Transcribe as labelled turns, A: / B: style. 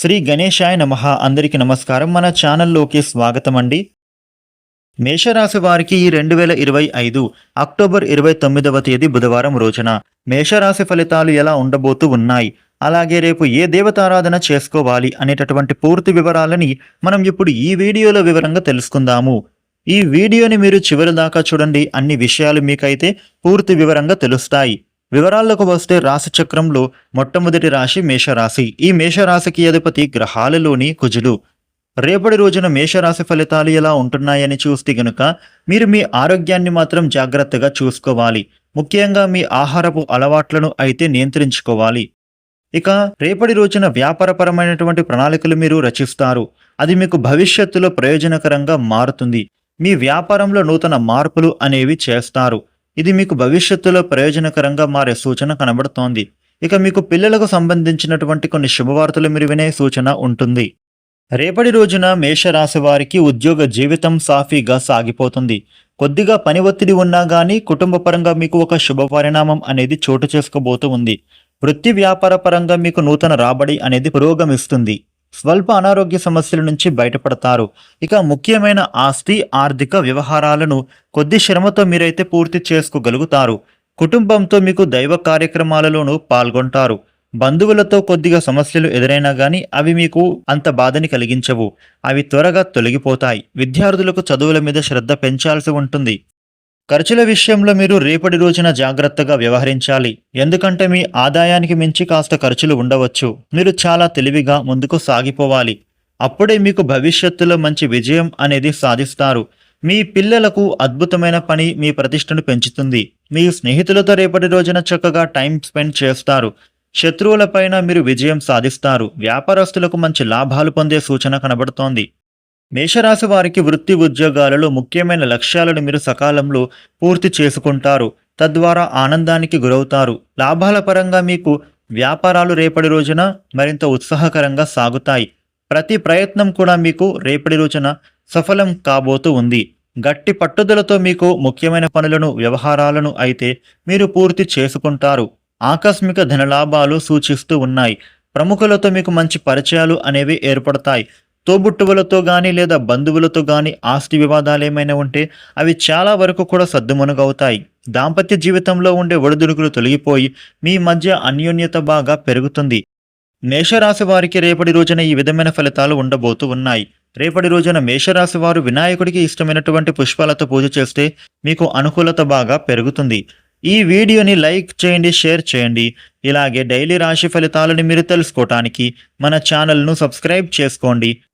A: శ్రీ గణేశాయ నమః. అందరికీ నమస్కారం. మన ఛానల్లోకి స్వాగతం అండి మేషరాశి వారికి ఈ రెండు వేల ఇరవై ఐదు అక్టోబర్ ఇరవై తొమ్మిదవ తేదీ బుధవారం రోజున మేషరాశి ఫలితాలు ఎలా ఉండబోతూ ఉన్నాయి? అలాగే రేపు ఏ దేవతారాధన చేసుకోవాలి అనేటటువంటి పూర్తి వివరాలని మనం ఇప్పుడు ఈ వీడియోలో వివరంగా తెలుసుకుందాము. ఈ వీడియోని మీరు చివరి దాకా చూడండి. అన్ని విషయాలు మీకైతే పూర్తి వివరంగా తెలుస్తాయి. వివరాల్లోకి వస్తే రాశి చక్రంలో మొట్టమొదటి రాశి మేషరాశి. ఈ మేషరాశికి అధిపతి గ్రహాలలోని కుజుడు రేపటి రోజున మేషరాశి ఫలితాలు ఎలా ఉంటున్నాయని చూస్తే గనుక మీరు మీ ఆరోగ్యాన్ని మాత్రం జాగ్రత్తగా చూసుకోవాలి. ముఖ్యంగా మీ ఆహారపు అలవాట్లను అయితే నియంత్రించుకోవాలి. ఇక రేపటి రోజున వ్యాపారపరమైనటువంటి ప్రణాళికలు మీరు రచిస్తారు. అది మీకు భవిష్యత్తులో ప్రయోజనకరంగా మారుతుంది. మీ వ్యాపారంలో నూతన మార్పులు అనేవి చేస్తారు. ఇది మీకు భవిష్యత్తులో ప్రయోజనకరంగా మారే సూచన కనబడుతోంది. ఇక మీకు పిల్లలకు సంబంధించినటువంటి కొన్ని శుభవార్తలు మీరు వినే సూచన ఉంటుంది. రేపటి రోజున మేషరాశి వారికి ఉద్యోగ జీవితం సాఫీగా సాగిపోతుంది. కొద్దిగా పని ఒత్తిడి ఉన్నా కానీ కుటుంబ పరంగా మీకు ఒక శుభ పరిణామం అనేది చోటు చేసుకోబోతూ ఉంది. వృత్తి వ్యాపార పరంగా మీకు నూతన రాబడి అనేది పురోగమిస్తుంది. స్వల్ప అనారోగ్య సమస్యల నుంచి బయటపడతారు. ఇక ముఖ్యమైన ఆస్తి ఆర్థిక వ్యవహారాలను కొద్ది శ్రమతో మీరైతే పూర్తి చేసుకోగలుగుతారు. కుటుంబంతో మీకు దైవ కార్యక్రమాలలోనూ పాల్గొంటారు. బంధువులతో కొద్దిగా సమస్యలు ఎదురైనా గానీ అవి మీకు అంత బాధని కలిగించవు. అవి త్వరగా తొలగిపోతాయి. విద్యార్థులకు చదువుల మీద శ్రద్ధ పెంచాల్సి ఉంటుంది. ఖర్చుల విషయంలో మీరు రేపటి రోజున జాగ్రత్తగా వ్యవహరించాలి. ఎందుకంటే మీ ఆదాయానికి మించి కాస్త ఖర్చులు ఉండవచ్చు. మీరు చాలా తెలివిగా ముందుకు సాగిపోవాలి. అప్పుడే మీకు భవిష్యత్తులో మంచి విజయం అనేది సాధిస్తారు. మీ పిల్లలకు అద్భుతమైన పని మీ ప్రతిష్టను పెంచుతుంది. మీ స్నేహితులతో రేపటి రోజున చక్కగా టైం స్పెండ్ చేస్తారు. శత్రువులపైన మీరు విజయం సాధిస్తారు. వ్యాపారస్తులకు మంచి లాభాలు పొందే సూచన కనబడుతోంది. మేషరాశి వారికి వృత్తి ఉద్యోగాలలో ముఖ్యమైన లక్ష్యాలను మీరు సకాలంలో పూర్తి చేసుకుంటారు. తద్వారా ఆనందానికి గురవుతారు. లాభాల పరంగా మీకు వ్యాపారాలు రేపటి రోజున మరింత ఉత్సాహకరంగా సాగుతాయి. ప్రతి ప్రయత్నం కూడా మీకు రేపటి రోజున సఫలం కాబోతూ ఉంది. గట్టి పట్టుదలతో మీకు ముఖ్యమైన పనులను వ్యవహారాలను అయితే మీరు పూర్తి చేసుకుంటారు. ఆకస్మిక ధనలాభాలు సూచిస్తూ ఉన్నాయి. ప్రముఖులతో మీకు మంచి పరిచయాలు అనేవి ఏర్పడతాయి. తోబుట్టువులతో కానీ లేదా బంధువులతో కానీ ఆస్తి వివాదాలు ఏమైనా ఉంటే అవి చాలా వరకు కూడా సద్దుమణుగవుతాయి. దాంపత్య జీవితంలో ఉండే ఒడిదుడుకులు తొలగిపోయి మీ మధ్య అన్యోన్యత బాగా పెరుగుతుంది. మేషరాశి వారికి రేపటి రోజున ఈ విధమైన ఫలితాలు ఉండబోతూ ఉన్నాయి. రేపటి రోజున మేషరాశి వారు వినాయకుడికి ఇష్టమైనటువంటి పుష్పాలతో పూజ చేస్తే మీకు అనుకూలత బాగా పెరుగుతుంది. ఈ వీడియోని లైక్ చేయండి షేర్ చేయండి. ఇలాగే డైలీ రాశి ఫలితాలను మీరు తెలుసుకోవటానికి మన ఛానల్ను సబ్స్క్రైబ్ చేసుకోండి.